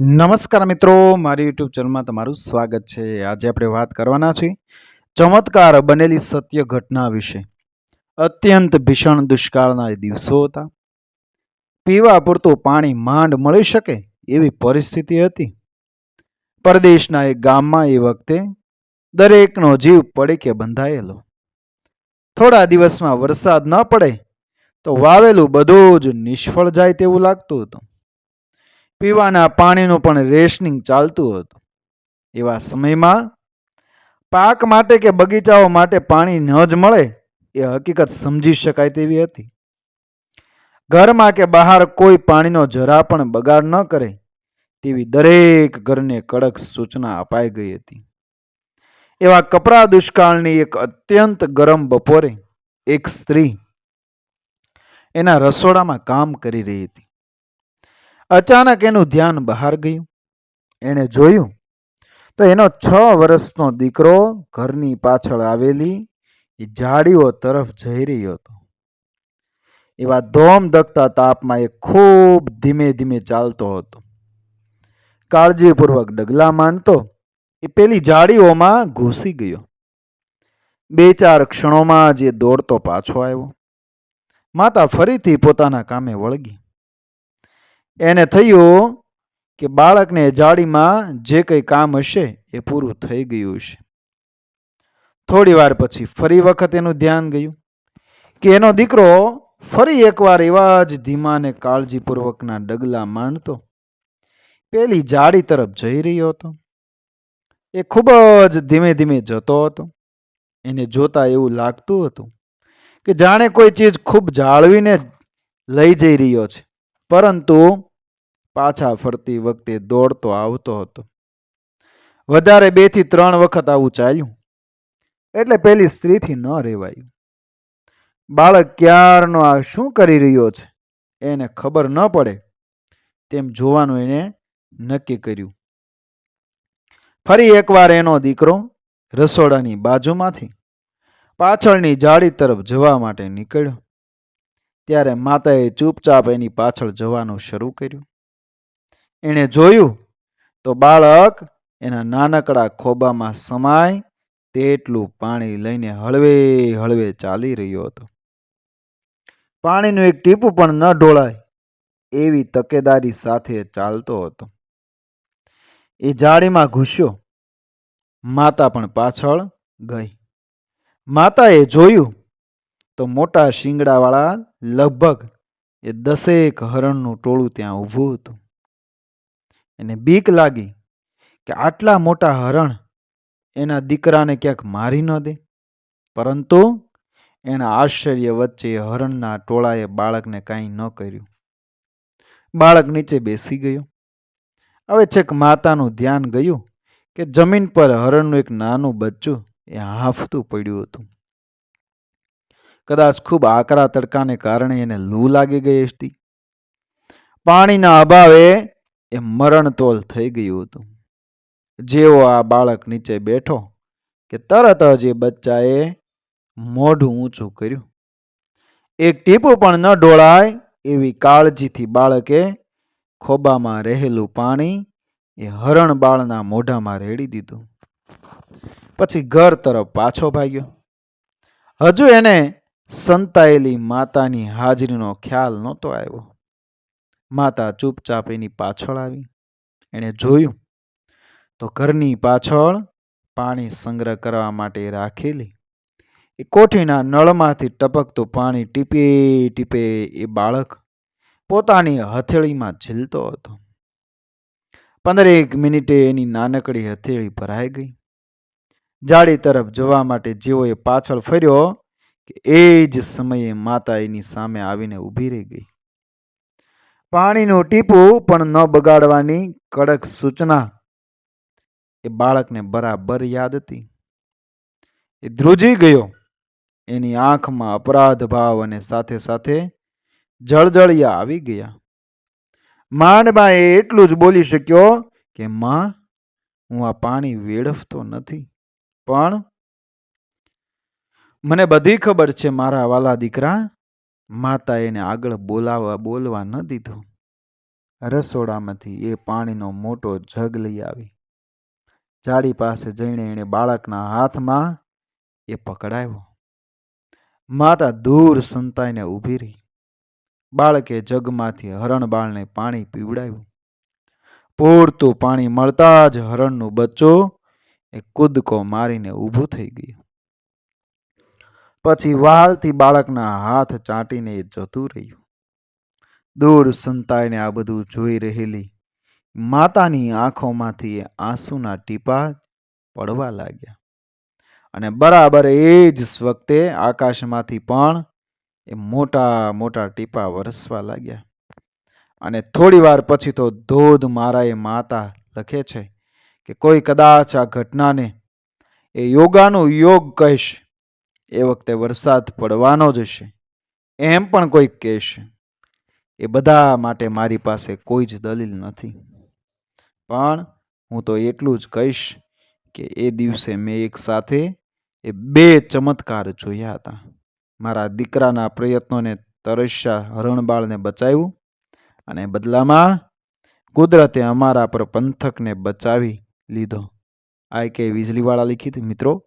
નમસ્કાર મિત્રો, મારી યુટ્યુબ ચેનલમાં તમારું સ્વાગત છે. આજે આપણે વાત કરવાના છીએ ચમત્કાર બનેલી સત્ય ઘટના વિશે. અત્યંત ભીષણ દુષ્કાળના દિવસો હતા. પીવા પૂરતું પાણી માંડ મળી શકે એવી પરિસ્થિતિ હતી. પરદેશના એક ગામમાં એ વખતે દરેકનો જીવ પડે કે બંધાયેલો. થોડા દિવસમાં વરસાદ ન પડે તો વાવેલું બધું જ નિષ્ફળ જાય તેવું લાગતું હતું. પીવાના પાણીનું પણ રેશનિંગ ચાલતું હતું. એવા સમયમાં પાક માટે કે બગીચાઓ માટે પાણી ન જ મળે એ હકીકત સમજી શકાય તેવી હતી. ઘરમાં કે બહાર કોઈ પાણીનો જરા પણ બગાડ ન કરે તેવી દરેક ઘરને કડક સૂચના અપાઈ ગઈ હતી. એવા કપરા દુષ્કાળની એક અત્યંત ગરમ બપોરે એક સ્ત્રી એના રસોડામાં કામ કરી રહી હતી. અચાનક એનું ધ્યાન બહાર ગયું. એણે જોયું તો એનો છ વર્ષનો દીકરો ઘરની પાછળ આવેલી એ ઝાડીઓ તરફ જઈ રહ્યો હતો. એવા ધોમ ધકતા તાપમાં એ ખૂબ ધીમે ધીમે ચાલતો હતો. કાળજીપૂર્વક ડગલા માંડતો એ પેલી ઝાડીઓમાં ઘૂસી ગયો. બે ચાર ક્ષણોમાં જ એ દોડતો પાછો આવ્યો. માતા ફરીથી પોતાના કામે વળગી. એને થયું કે બાળકને જાડીમાં જે કંઈ કામ હશે એ પૂરું થઈ ગયું છે. થોડી વાર પછી ફરી વખત એનું ધ્યાન ગયું કે એનો દીકરો ફરી એકવાર એવા જ ધીમા ને કાળજીપૂર્વકના ડગલા માંડતો પેલી જાડી તરફ જઈ રહ્યો હતો. એ ખૂબ જ ધીમે ધીમે જતો હતો. એને જોતા એવું લાગતું હતું કે જાણે કોઈ ચીજ ખૂબ જાળવીને લઈ જઈ રહ્યો છે. પરંતુ પાછા ફરતી વખતે દોડતો આવતો હતો. વધારે બેથી ત્રણ વખત આવું ચાલ્યું. એટલે પેલી સ્ત્રીથી ન રહેવાયું બાળક ક્યારનો આ શું કરી રહ્યો છે? એને ખબર ન પડે. તેમ જોવાનું એને નક્કી કર્યું. ફરી એકવાર એનો દીકરો રસોડાની બાજુમાંથી પાછળની જાળી તરફ જવા માટે નીકળ્યો. ત્યારે માતાએ ચૂપચાપ એની પાછળ જવાનું શરૂ કર્યું. એણે જોયું તો બાળક એના નાનકડા ખોબામાં સમાય તેટલું પાણી લઈને હળવે હળવે ચાલી રહ્યો હતો. પાણીનું એક ટીપું પણ ન ઢોળાય એવી તકેદારી સાથે ચાલતો હતો. એ જાળીમાં ઘૂસ્યો. માતા પણ પાછળ ગઈ. માતાએ જોયું તો મોટા શિંગડાવાળા લગભગ એ દસેક હરણનું ટોળું ત્યાં ઊભું હતું. એને બીક લાગી કે આટલા મોટા હરણ એના દીકરાને ક્યાંક મારી ન દે. પરંતુ એના આશ્ચર્ય વચ્ચે હરણના ટોળાએ બાળકને કાંઈ ન કર્યું. બાળક નીચે બેસી ગયો. હવે છેક માતાનું ધ્યાન ગયું કે જમીન પર હરણનું એક નાનું બચ્ચું એ હાંફતું પડ્યું હતું. કદાચ ખૂબ આકરા તડકાને કારણે એને લૂ લાગી ગઈ હતી. પાણીના અભાવે એ મરણતોલ થઈ ગયું હતું. જેવો આ બાળક નીચે બેઠો કે તરત જ એ બચ્ચાએ મોઢું ઊંચું કર્યું. એક ટીપું પણ ન ઢોળાય એવી કાળજીથી બાળકે ખોબામાં રહેલું પાણી એ હરણ બાળના મોઢામાં રેડી દીધું. પછી ઘર તરફ પાછો ભાગ્યો. હજુ એને સંતાયેલી માતાની હાજરીનો ખ્યાલ નહોતો આવ્યો. માતા ચૂપચાપ એની પાછળ આવી. એણે જોયું તો ઘરની પાછળ પાણી સંગ્રહ કરવા માટે રાખેલી. એ કોઠીના નળમાંથી ટપકતું પાણી ટીપે ટીપે એ બાળક પોતાની હથેળીમાં ઝીલતો હતો. પંદરેક મિનિટે એની નાનકડી હથેળી ભરાઈ ગઈ. જાડી તરફ જવા માટે જેવો એ પાછળ ફર્યો કે એ જ સમયે માતા એની સામે આવીને ઊભી રહી ગઈ. પાણીનું ટીપું પણ ન બગાડવાની કડક સૂચના. એ બાળકને બરાબર યાદ હતી. એ ધ્રુજી ગયો. એની આંખમાં અપરાધ ભાવ અને સાથે સાથે જળજળિયા આવી ગયા. માંડમાં એ એટલું જ બોલી શક્યો કે, માં, હું આ પાણી વેડફતો નથી. પણ, મને બધી ખબર છે મારા વાલા દીકરા માતા એને આગળ બોલાવવા, બોલવા ન દીધો. રસોડામાંથી એ પાણીનો મોટો જગ લઈ આવી. જાડી પાસે જઈને એણે બાળકના હાથમાં એ પકડાયો. માતા દૂર સંતાઈને ઊભી રહી. બાળકે જગમાંથી હરણબાળને પાણી પીવડાવ્યું. પૂરતું પાણી મળતા જ હરણનું બચ્ચો એ કૂદકો મારીને ઊભું થઈ ગયું. પછી વાલથી બાળકના હાથ ચાટીને જતું રહ્યું. દૂર સંતાઈને આ બધું જોઈ રહેલી માતાની આંખોમાંથી આંસુના ટીપા પડવા લાગ્યા. અને બરાબર એ જ વખતે આકાશમાંથી પણ એ મોટા મોટા ટીપા વરસવા લાગ્યા. અને થોડી વાર પછી તો ધોધ મારા એ માતા લખે છે કે કોઈ કદાચ આ ઘટનાને એ યોગાનું યોગ કહેશે. એ વખતે વરસાદ પડવાનો જ હશે એમ પણ કોઈક કહેશે એ બધા માટે મારી પાસે કોઈ જ દલીલ નથી. પણ હું તો એટલું જ કહીશ કે એ દિવસે મેં એક સાથે એ બે ચમત્કાર જોયા હતા. મારા દીકરાના પ્રયત્નોને તરસ્યા હરણબાળને બચાવ્યું અને બદલામાં કુદરતે અમારા પર પંથકને બચાવી લીધો. આ કે વીજળીવાળા લિખિત મિત્રો